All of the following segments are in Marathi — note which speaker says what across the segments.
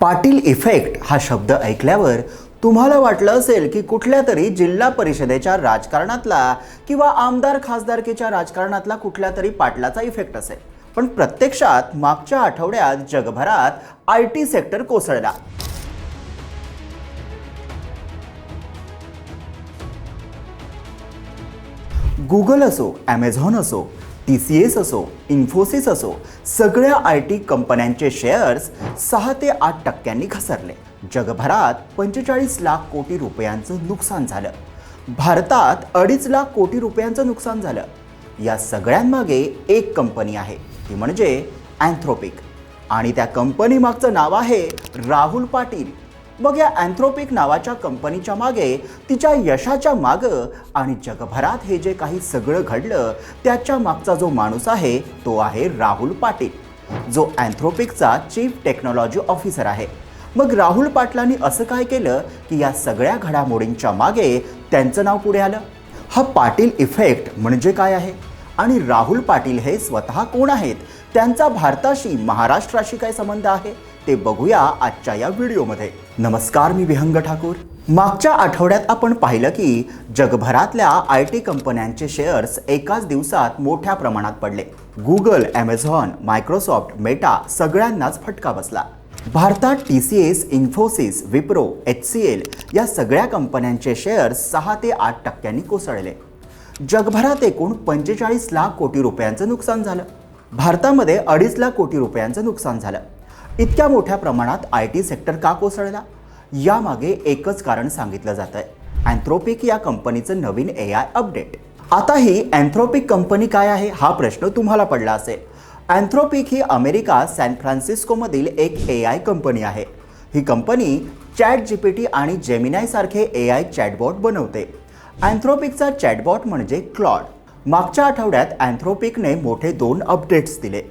Speaker 1: पाटील इफेक्ट हा शब्द ऐकल्यावर तुम्हाला वाटलं असेल की कुठल्या तरी जिल्हा परिषदेच्या राजकारणातला किंवा आमदार खासदारकीच्या राजकारणातला कुठल्या तरी पाटलाचा इफेक्ट असेल. पण प्रत्यक्षात मागच्या आठवड्यात जगभरात आय टी सेक्टर कोसळला. गुगल असो ॲमेझॉन असो टी सी एस असो इन्फोसिस असो सगळ्या आय टी कंपन्यांचे शेअर्स सहा ते आठ टक्क्यांनी घसरले. जगभरात पंचेचाळीस लाख कोटी रुपयांचं नुकसान झालं. भारतात अडीच लाख कोटी रुपयांचं नुकसान झालं. या सगळ्यांमागे एक कंपनी आहे ती म्हणजे अँथ्रोपिक. आणि त्या कंपनीमागचं नाव आहे राहुल पाटील. मग या अँथ्रोपिक नावाच्या कंपनीच्या मागे तिच्या यशाच्या मागं आणि जगभरात हे जे काही सगळं घडलं त्याच्या मागचा जो माणूस आहे तो आहे राहुल पाटील. जो अँथ्रोपिकचा चीफ टेक्नॉलॉजी ऑफिसर आहे. मग राहुल पाटलांनी असं काय केलं की या सगळ्या घडामोडींच्या मागे त्यांचं नाव पुढे आलं? हा पाटील इफेक्ट म्हणजे काय आहे? आणि राहुल पाटील हे स्वतः कोण आहेत? त्यांचा भारताशी महाराष्ट्राशी काय संबंध आहे? ते बघूया आजच्या या व्हिडिओमध्ये. नमस्कार मी विहंग ठाकूर. मागच्या आठवड्यात आपण पाहिलं की जगभरातल्या आय टी कंपन्यांचे शेअर्स एकाच दिवसात मोठ्या प्रमाणात पडले. गुगल ॲमेझॉन मायक्रोसॉफ्ट मेटा सगळ्यांनाच फटका बसला. भारतात T C S Infosys Wipro H C L या सगळ्या कंपन्यांचे शेअर्स सहा ते आठ टक्क्यांनी कोसळले. जगभरात एकूण पंचेचाळीस लाख कोटी रुपयांचं नुकसान झालं. भारतामध्ये अडीच लाख कोटी रुपयांचं नुकसान झालं. इतक्या मोठ्या प्रमाणात आय टी सेक्टर का कोसळला? यामागे एकच कारण सांगितलं जात आहे अँथ्रोपिक या कंपनीचं नवीन ए आय अपडेट आता ही अँथ्रोपिक कंपनी काय आहे हा प्रश्न तुम्हाला पडला असेल. अँथ्रोपिक ही अमेरिका सॅन फ्रान्सिस्कोमधील एक ए आय कंपनी आहे. ही company chat G P T आणि जेमिनाय सारखे ए आय चॅटबॉट बनवते. अँथ्रोपिकचा चॅटबॉट म्हणजे क्लॉड मागच्या आठवड्यात अँथ्रोपिकने मोठे दोन अपडेट्स दिले.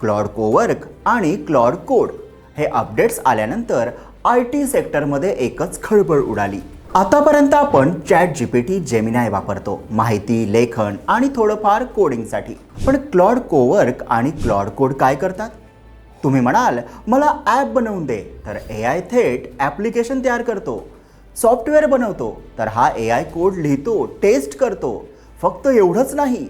Speaker 1: क्लॉड कोवर्क आणि क्लॉड कोड हे अपडेट्स आल्यानंतर आय टी सेक्टरमध्ये एकच खळबळ उडाली. आतापर्यंत आपण chat G P T Gemini वापरतो. माहिती लेखन आणि थोडंफार कोडिंगसाठी. पण क्लॉड कोवर्क आणि क्लॉड कोड काय करतात? तुम्ही म्हणाल मला ॲप बनवून दे. तर ए आय थेट ॲप्लिकेशन तयार करतो. सॉफ्टवेअर बनवतो. तर हा ए आय कोड लिहितो टेस्ट करतो. फक्त एवढंच नाही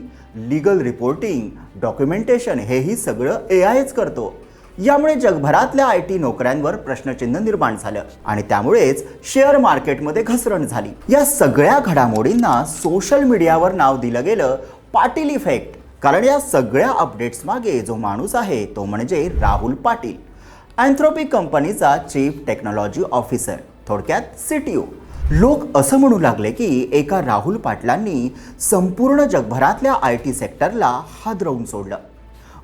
Speaker 1: लिगल रिपोर्टिंग डॉक्युमेंटेशन हेही सगळं ए आयच करतो. यामुळे जगभरातल्या आय टी नोकऱ्यांवर प्रश्नचिन्ह निर्माण झालं आणि त्यामुळेच शेअर मार्केटमध्ये घसरण झाली. या सगळ्या घडामोडींना सोशल मीडियावर नाव दिलं गेलं पाटील इफेक्ट कारण या सगळ्या अपडेट्स मागे जो माणूस आहे तो म्हणजे राहुल पाटील. अँथ्रोपिक कंपनीचा चीफ टेक्नॉलॉजी ऑफिसर थोडक्यात सी टी ओ लोक असं म्हणू लागले की एका राहुल पाटलांनी संपूर्ण जगभरातल्या आय टी सेक्टरला हादरवून सोडलं.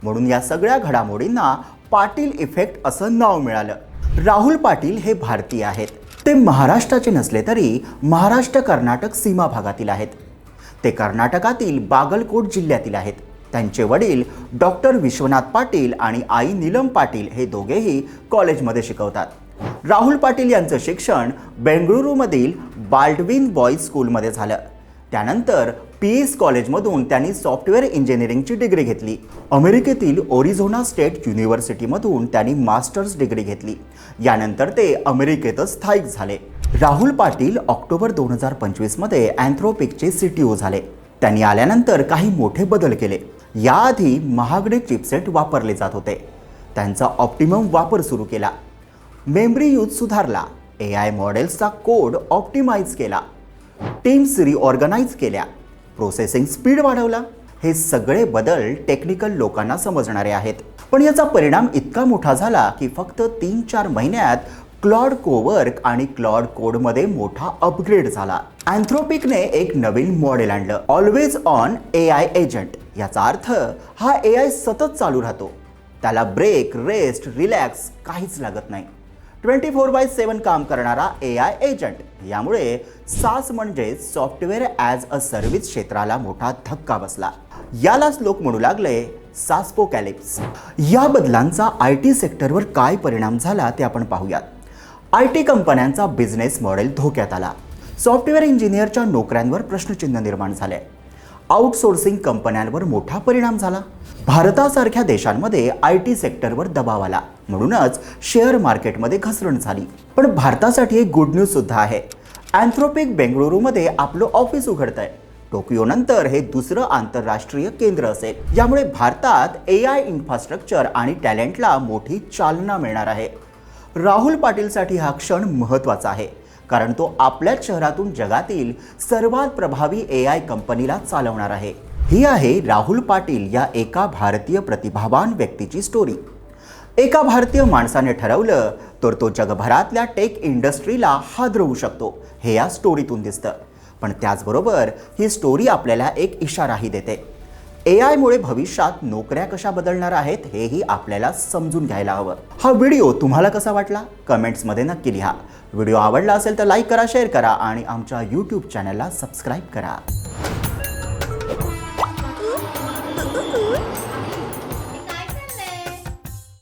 Speaker 1: म्हणून या सगळ्या घडामोडींना पाटील इफेक्ट असं नाव मिळालं. राहुल पाटील हे भारतीय आहेत. ते महाराष्ट्राचे नसले तरी महाराष्ट्र कर्नाटक सीमा भागातील आहेत. ते कर्नाटकातील बागलकोट जिल्ह्यातील आहेत. त्यांचे वडील डॉक्टर विश्वनाथ पाटील आणि आई नीलम पाटील हे दोघेही कॉलेजमध्ये शिकवतात. राहुल पाटील यांचं शिक्षण बेंगळुरूमधील बाल्डविन बॉईज स्कूलमध्ये झालं. त्यानंतर पी एस कॉलेजमधून त्यांनी सॉफ्टवेअर इंजिनिअरिंगची डिग्री घेतली. अमेरिकेतील ओरिझोना स्टेट युनिव्हर्सिटीमधून त्यांनी मास्टर्स डिग्री घेतली. यानंतर ते अमेरिकेतच स्थायिक झाले. राहुल पाटील ऑक्टोबर दोन हजार पंचवीसमध्ये अँथ्रोपिकचे सी टी ओ झाले. त्यांनी आल्यानंतर काही मोठे बदल केले. याआधी महागडे चिपसेट वापरले जात होते. त्यांचा ऑप्टिमम वापर सुरू केला. मेमरी यूज सुधारला. ए आय मॉडेल्सचा कोड ऑप्टिमाइज केला. टीम्स रिऑर्गनाइज केल्या. प्रोसेसिंग स्पीड वाढवला. हे सगळे बदल टेक्निकल लोकांना समजणारे आहेत. पण याचा परिणाम इतका मोठा झाला की फक्त तीन चार महिन्यात क्लॉड कोवर्क आणि क्लॉड कोडमध्ये मोठा अपग्रेड झाला. अँथ्रोपिकने एक नवीन मॉडेल आणलं. Always on A I agent याचा अर्थ हा ए आय सतत चालू राहतो. त्याला ब्रेक रेस्ट रिलॅक्स काहीच लागत नाही. ट्वेंटी फोर बाय सेवन काम करणारा ए आय एजंट यामुळे सास म्हणजे सॉफ्टवेअर ॲज अ सर्व्हिस क्षेत्राला मोठा धक्का बसला. यालाच लोक म्हणू लागले सास्पो कॅलिप्स या बदलांचा आय टी सेक्टरवर काय परिणाम झाला ते आपण पाहूयात. आय टी कंपन्यांचा बिझनेस मॉडेल धोक्यात आला. सॉफ्टवेअर इंजिनियरच्या नोकऱ्यांवर प्रश्नचिन्ह निर्माण झाले. आउटसोर्सिंग कंपन्यांवर मोठा परिणाम झाला. भारतासारख्या देशांमध्ये आय टी सेक्टरवर दबाव आला. म्हणूनच शेअर मार्केटमध्ये घसरण झाली. पण भारतासाठी एक गुड न्यूज सुद्धा आहे. अँथ्रोपिक बेंगळुरूमध्ये आपलं ऑफिस उघडत आहे टोकियो नंतर हे दुसरं आंतरराष्ट्रीय केंद्र असेल. यामुळे भारतात ए आय इन्फ्रास्ट्रक्चर आणि टॅलेंटला मोठी चालना मिळणार आहे. राहुल पाटीलसाठी हा क्षण महत्त्वाचा आहे. कारण तो आपल्याच शहरातून जगातील सर्वात प्रभावी ए आय कंपनीला चालवणार आहे. ही आहे राहुल पाटील या एका भारतीय प्रतिभावान व्यक्तीची स्टोरी एका भारतीय माणसाने ठरवलं तर तो जगभरातल्या टेक इंडस्ट्रीला हादरवू शकतो हे या स्टोरीतून दिसतं. पण त्याचबरोबर ही स्टोरी आपल्याला एक इशाराही देते. ए आयमुळे भविष्यात नोकऱ्या कशा बदलणार आहेत हेही आपल्याला समजून घ्यायला हवं. हा व्हिडिओ तुम्हाला कसा वाटला? कमेंट्समध्ये नक्की लिहा. व्हिडिओ आवडला असेल तर लाईक करा शेअर करा आणि आमच्या यूट्यूब चॅनलला सबस्क्राईब करा.